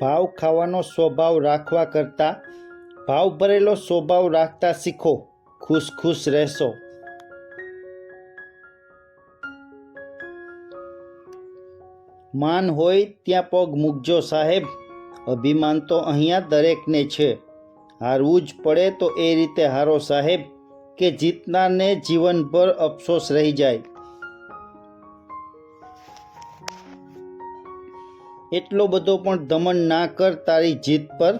ભાવ ખાવાનો સ્વભાવ રાખવા કરતાં ભાવ ભરેલો સ્વભાવ રાખતા શીખો. ખુશ ખુશ રહેશો. માન હોય ત્યાં પગ મૂકજો સાહેબ. અભિમાન તો અહીંયા દરેકને છે. હારવું જ પડે તો એ રીતે હારો સાહેબ, કે જીતનારને જીવનભર અફસોસ રહી જાય. એટલો બધો પણ દમન ના કર તારી જીત પર.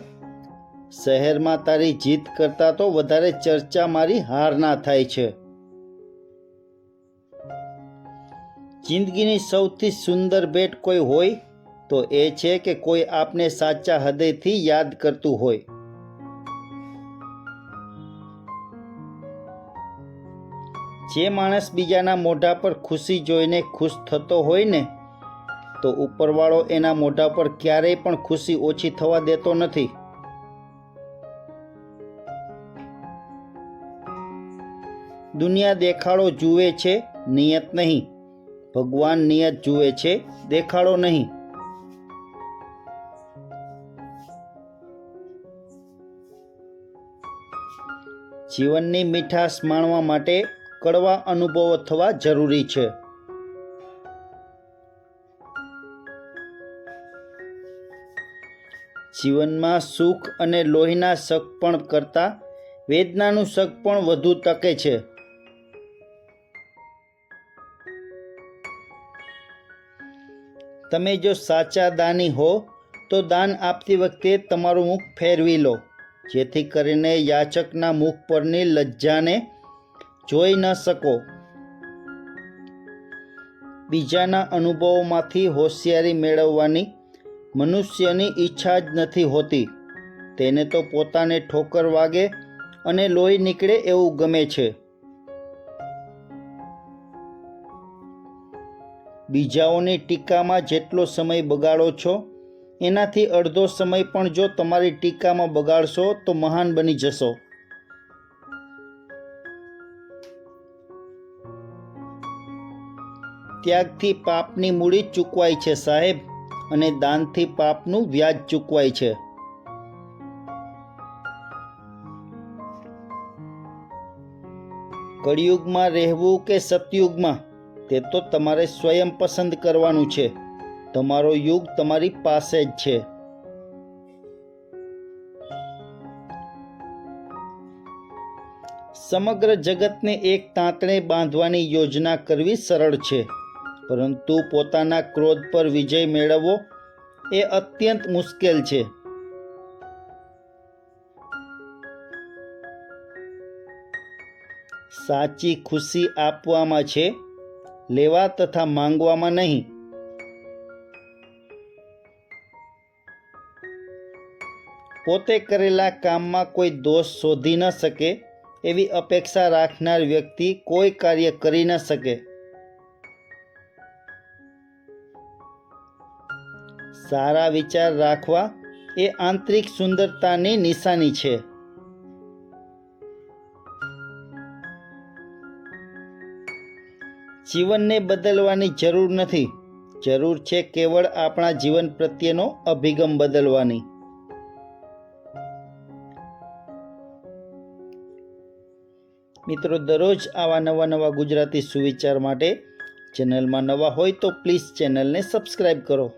શહેરમાં તારી જીત કરતાં તો વધારે ચર્ચા મારી હારના થાય છે. જિંદગીની સૌથી સુંદર ભેટ કોઈ હોય તો એ છે કે કોઈ આપને સાચા હૃદયથી યાદ કરતું હોય. જે માણસ બીજાના મોઢા પર ખુશી જોઈને ખુશ થતો હોય ને તો ઉપરવાળો એના મોઢા પર ક્યારેય પણ ખુશી ઓછી થવા દેતો નથી. દુનિયા દેખાડો જુએ છે, નિયત નહીં. ભગવાન નિયત જુએ છે, દેખાડો નહીં. જીવનની મીઠાશ માણવા માટે કડવા અનુભવો થવા જરૂરી છે. જીવનમાં સુખ અને લોહીના શક પણ કરતાં વેદનાનું શક પણ વધુ તકે છે. તમે જો સાચા દાની હો, તો દાન આપતી વખતે તમારું મુખ ફેરવી લો, જેથી કરીને યાચકના મુખ પરની લજ્જાને જોઈ ન શકો. બીજાના અનુભવોમાંથી હોશિયારી મેળવવાની મનુષ્યની ઈચ્છા જ નથી હોતી. તેને તો પોતાને ઠોકર વાગે અને લોહી નીકળે એવું ગમે છે. બીજાઓની ટીકામાં જેટલો સમય બગાડો છો, એનાથી અડધો સમય પણ જો તમારી ટીકામાં બગાડશો તો મહાન બની જશો. ત્યાગથી પાપની મૂડી ચૂકવાય છે સાહેબ. અને દાનથી પાપનું વ્યાજ ચૂકવાય છે. કળિયુગમાં રહેવું કે સતયુગમાં, તે તો તમારે સ્વયં પસંદ કરવાનું છે. તમારો યુગ તમારી પાસે જ છે. સમગ્ર જગતને એક તાંતણે બાંધવાની યોજના કરવી સરળ છે. પરંતુ પોતાના ક્રોધ પર વિજય મેળવવો એ અત્યંત મુશ્કેલ છે. સાચી ખુશી આપવામાં છે, લેવા તથા માંગવામાં નહીં. પોતે કરેલા કામમાં કોઈ દોષ શોધી ન શકે એવી અપેક્ષા રાખનાર વ્યક્તિ કોઈ કાર્ય કરી ન શકે. સારા વિચાર રાખવા એ આંતરિક સુંદરતાની નિશાની છે. જીવનને બદલવાની જરૂર નથી. જરૂર છે કેવળ આપણા જીવન પ્રત્યેનો અભિગમ બદલવાની. મિત્રો, દરરોજ આવા નવા નવા ગુજરાતી સુવિચાર માટે ચેનલમાં નવા હોય તો પ્લીઝ ચેનલને સબસ્ક્રાઈબ કરો.